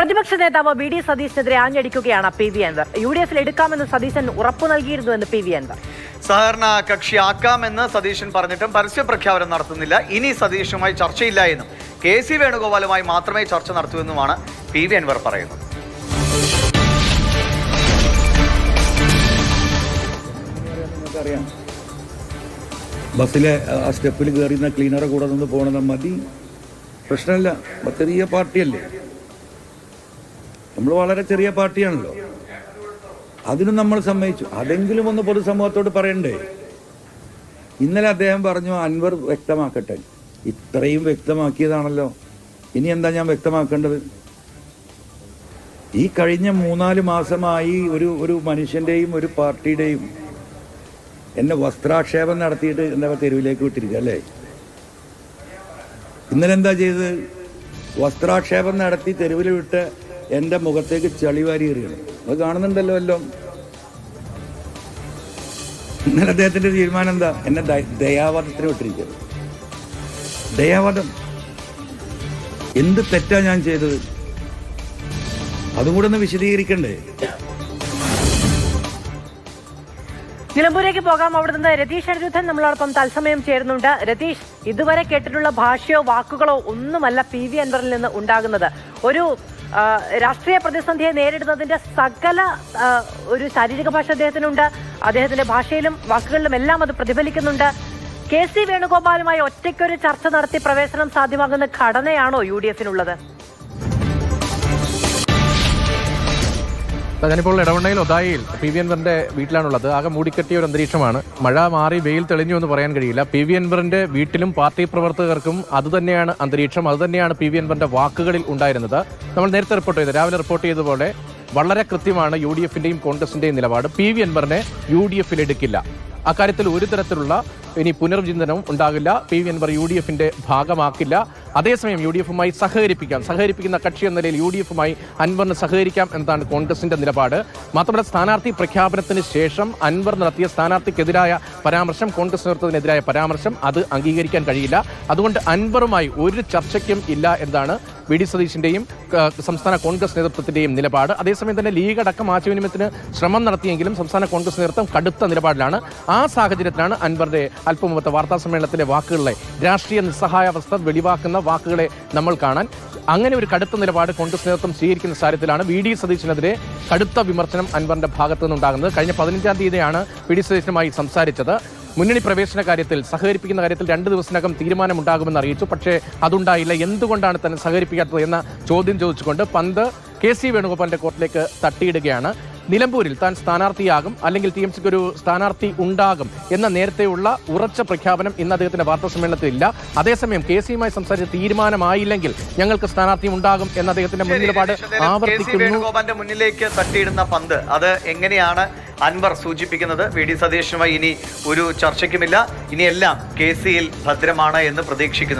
പ്രതിപക്ഷ നേതാവ് V D സതീശനെതിരെ ആഞ്ഞടിക്കുകയാണ് P V Anvar. U D എഫിൽ എടുക്കാമെന്ന് സതീശൻ ഉറപ്പു നൽകിയിരുന്നുവെന്ന് പി വി അൻവർ. സഹകരണ കക്ഷി ആക്കാമെന്ന് സതീശൻ പറഞ്ഞിട്ടും പരസ്യ പ്രഖ്യാപനം നടത്തുന്നില്ല. ഇനി സതീഷുമായി ചർച്ചയില്ല എന്നും കെ സി വേണുഗോപാലുമായി മാത്രമേ ചർച്ച നടത്തൂവെന്നുമാണ് പി വി അൻവർ പറയുന്നത്. ബസ്സിലെ ആ സ്റ്റെപ്പിൽ കയറിയുന്ന ക്ലീനറെ കൂടെ നിന്ന് പോകണത് മതി. പ്രശ്നമില്ല ചെറിയ പാർട്ടിയല്ലേ? നമ്മൾ വളരെ ചെറിയ പാർട്ടിയാണല്ലോ. അതിനും നമ്മൾ സമ്മതിച്ചു. അതെങ്കിലും ഒന്ന് പൊതുസമൂഹത്തോട് പറയണ്ടേ? ഇന്നലെ അദ്ദേഹം പറഞ്ഞു അൻവർ വ്യക്തമാക്കട്ടെ. ഇത്രയും വ്യക്തമാക്കിയതാണല്ലോ. ഇനി എന്താ ഞാൻ വ്യക്തമാക്കേണ്ടത്? ഈ കഴിഞ്ഞ മൂന്നാൽ മാസമായി ഒരു ഒരു മനുഷ്യന്റെയും ഒരു പാർട്ടിയുടെയും എന്നെ വസ്ത്രാക്ഷേപം നടത്തിയിട്ട് എന്താ തെരുവിലേക്ക് വിട്ടിരിക്കുക അല്ലേ? ഇന്നലെ എന്താ ചെയ്തത്? വസ്ത്രാക്ഷേപം നടത്തി തെരുവിൽ വിട്ട് എന്റെ മുഖത്തേക്ക് ചളിവാരി എറിയണം. അത് കാണുന്നുണ്ടല്ലോ എല്ലാം. ഇന്നലെ അദ്ദേഹത്തിന്റെ തീരുമാനം എന്താ? എന്നെ ദയാവാദത്തിന് വിട്ടിരിക്കുന്നത് ദയാവാദം. എന്ത് തെറ്റാ ഞാൻ ചെയ്തത്? അതും കൂടെ ഒന്ന് വിശദീകരിക്കണ്ടേ? നിലമ്പൂരേക്ക് പോകാം. അവിടെ നിന്ന് രതീഷ് അനിരുദ്ധൻ നമ്മളോടൊപ്പം തത്സമയം ചേരുന്നുണ്ട്. രതീഷ് ഇതുവരെ കേട്ടിട്ടുള്ള ഭാഷയോ വാക്കുകളോ ഒന്നുമല്ല പി വി അൻവറിൽ നിന്ന് ഉണ്ടാകുന്നത്. ഒരു രാഷ്ട്രീയ പ്രതിസന്ധിയെ നേരിടുന്നതിന്റെ സകല ഒരു ശാരീരിക ഭാഷ അദ്ദേഹത്തിനുണ്ട്. അദ്ദേഹത്തിന്റെ ഭാഷയിലും വാക്കുകളിലും എല്ലാം അത് പ്രതിഫലിക്കുന്നുണ്ട്. കെ സി വേണുഗോപാലുമായി ഒറ്റയ്ക്കൊരു ചർച്ച നടത്തി പ്രവേശനം സാധ്യമാകുന്ന ഘടനയാണോ യു ഡി എഫിനുള്ളത്? ഞാനിപ്പോൾ ഇടവണ്ണയിൽ ഒതായിൽ പി വി എൻവറിന്റെ വീട്ടിലാണുള്ളത്. ആകെ മൂടിക്കെട്ടിയ ഒരു അന്തരീക്ഷമാണ്. മഴ മാറി വെയിൽ തെളിഞ്ഞു എന്ന് പറയാൻ കഴിയില്ല. പി വി എൻവറിന്റെ വീട്ടിലും പാർട്ടി പ്രവർത്തകർക്കും അതുതന്നെയാണ് അന്തരീക്ഷം. അതുതന്നെയാണ് പി വി എൻവറിന്റെ വാക്കുകളിൽ ഉണ്ടായിരുന്നത്. നമ്മൾ നേരത്തെ റിപ്പോർട്ട് ചെയ്ത്. രാവിലെ റിപ്പോർട്ട് ചെയ്തതുപോലെ വളരെ കൃത്യമാണ് യു ഡി എഫിന്റെയും കോൺഗ്രസിന്റെയും നിലപാട്. പി വി എൻവറിനെ യു ഡി എഫിൽ എടുക്കില്ല. അക്കാര്യത്തിൽ ഒരു തരത്തിലുള്ള ഇനി പുനർചിന്തനവും ഉണ്ടാകില്ല. P V Anvar U D എഫിന്റെ ഭാഗമാക്കില്ല. അതേസമയം യു ഡി എഫുമായി സഹകരിപ്പിക്കാം. സഹകരിപ്പിക്കുന്ന കക്ഷി എന്ന നിലയിൽ യു ഡി എഫുമായി അൻവറിന് സഹകരിക്കാം എന്നതാണ് കോൺഗ്രസിന്റെ നിലപാട്. മാത്രമല്ല സ്ഥാനാർത്ഥി പ്രഖ്യാപനത്തിന് ശേഷം അൻവർ നടത്തിയ സ്ഥാനാർത്ഥിക്കെതിരായ പരാമർശം കോൺഗ്രസ് നേതൃത്വത്തിനെതിരായ പരാമർശം അത് അംഗീകരിക്കാൻ കഴിയില്ല. അതുകൊണ്ട് അൻവറുമായി ഒരു ചർച്ചയ്ക്കും ഇല്ല എന്നതാണ് വി ഡി സതീശിന്റെയും സംസ്ഥാന കോൺഗ്രസ് നേതൃത്വത്തിന്റെയും നിലപാട്. അതേസമയം തന്നെ ലീഗ് അടക്കം ആശയവിനിമയത്തിന് ശ്രമം നടത്തിയെങ്കിലും സംസ്ഥാന കോൺഗ്രസ് നേതൃത്വം കടുത്ത നിലപാടിലാണ്. ആ സാഹചര്യത്തിലാണ് അൻവറിന്റെ അല്പം വാർത്താ സമ്മേളനത്തിലെ വാക്കുകളിലെ രാഷ്ട്രീയ നിസ്സഹായാവസ്ഥ വെളിവാക്കുന്ന വാക്കുകളെ നമ്മൾ കാണാൻ. അങ്ങനെ ഒരു കടുത്ത നിലപാട് കോൺഗ്രസ് നേതൃത്വം സ്വീകരിക്കുന്ന സാഹചര്യത്തിലാണ് വി ഡി സതീശിനെതിരെ കടുത്ത വിമർശനം അൻവറിന്റെ ഭാഗത്തു നിന്നുണ്ടാകുന്നത് കഴിഞ്ഞ പതിനഞ്ചാം തീയതിയാണ് വി ഡി സതീശനുമായി സംസാരിച്ചത്. മുന്നണി പ്രവേശന കാര്യത്തിൽ സഹകരിപ്പിക്കുന്ന കാര്യത്തിൽ രണ്ട് ദിവസത്തിനകം തീരുമാനമുണ്ടാകുമെന്ന് അറിയിച്ചു. പക്ഷേ അതുണ്ടായില്ല. എന്തുകൊണ്ടാണ് തന്നെ സഹകരിപ്പിക്കാത്തത് എന്ന ചോദ്യം ചോദിച്ചുകൊണ്ട് പന്ത് കെ സി വേണുഗോപാലിന്റെ കോർട്ടിലേക്ക് തട്ടിയിടുകയാണ്. നിലമ്പൂരിൽ താൻ സ്ഥാനാർത്ഥിയാകും അല്ലെങ്കിൽ ടി എം സിക്ക് ഒരു സ്ഥാനാർത്ഥി ഉണ്ടാകും എന്ന നേരത്തെയുള്ള ഉറച്ച പ്രഖ്യാപനം ഇന്ന് അദ്ദേഹത്തിന്റെ വാർത്താ സമ്മേളനത്തിൽ ഇല്ല. അതേസമയം കെ സിയുമായി സംസാരിച്ച തീരുമാനമായില്ലെങ്കിൽ ഞങ്ങൾക്ക് സ്ഥാനാർത്ഥി ഉണ്ടാകും എന്ന അദ്ദേഹത്തിന്റെ മുൻ നിലപാട് കെ സി ആവർത്തിക്കുന്നു. മുന്നിലേക്ക് തട്ടിയിടുന്ന പന്ത്. അത് എങ്ങനെയാണ് അൻവർ സൂചിപ്പിക്കുന്നത്? വി ഡി സതീഷുമായി ഇനി ഒരു ചർച്ചയ്ക്കുമില്ല. ഇനിയെല്ലാം കെ സിയിൽ ഭദ്രമാണ് എന്ന് പ്രതീക്ഷിക്കുന്നു.